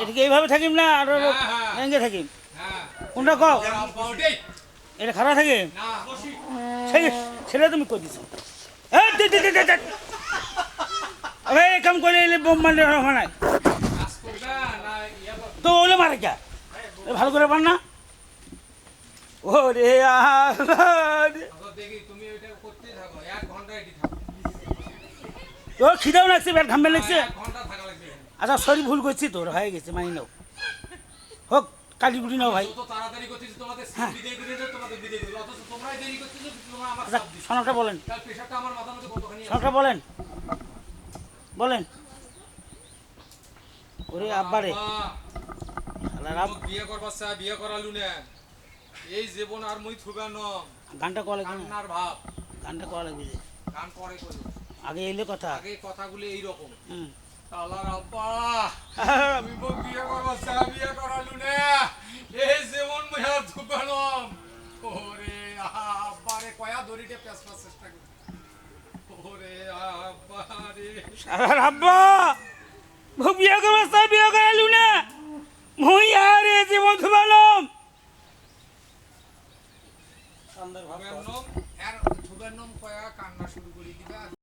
এটা কি এইভাবে থাকিম না আর হ্যাঁ, হ্যাঁ। এঙ্গে থাকিম। হ্যাঁ। কোনটা কও? এটা খারাপ থাকে? না ছেলে তুমি কই দিছো? দে দে দে দে, দে। আরে এই কাম করে এলে বোম মারলে হবে না। ইয়া? তো ওলে মারে কে? এ ভালো করে পার না। ও রে রে। আচ্ছা, দেখি তুমি ওইটা করতেই থাকো। এক ঘণ্টা এটি থাকো। তোর খিদাও লাগছে পেট ঘামবে লাগছে। আচ্ছা সরি ভুল করছি তোর হয়ে গেছে মানি নাও। হোক কালি গুটি নাও ভাই। হ্যাঁ। আচ্ছা সনকটা বলেন? সনকটা বলেন। বলেন। ওরে আব্বারে। বিয়ে করবার চা বিয়ে করালু না। এই জীবন আর মুই থুবে ন গানটা লাগবে না? ভাব। গানটা লাগবে যে। গান পরে করি আগে এলে কথা। আগে কথাগুলো এইরকম। হুম। আল্লাহর আব্বা আমি মোক বিয়ে করবার চা বিয়ে করালু না। এই জীবন মুই আর থুবে ন ওরে কয়া দড়িতে পেছবার চেষ্টা করি। ওরে আব্বা রে শালার আব্বা ভো বিয়ে করব তাই বিয়ে করালু না। মুই আর এ জীবন ধুবালাম থুবেন নম এর থুবেন নম কয়া কান্না শুরু করি দিবা।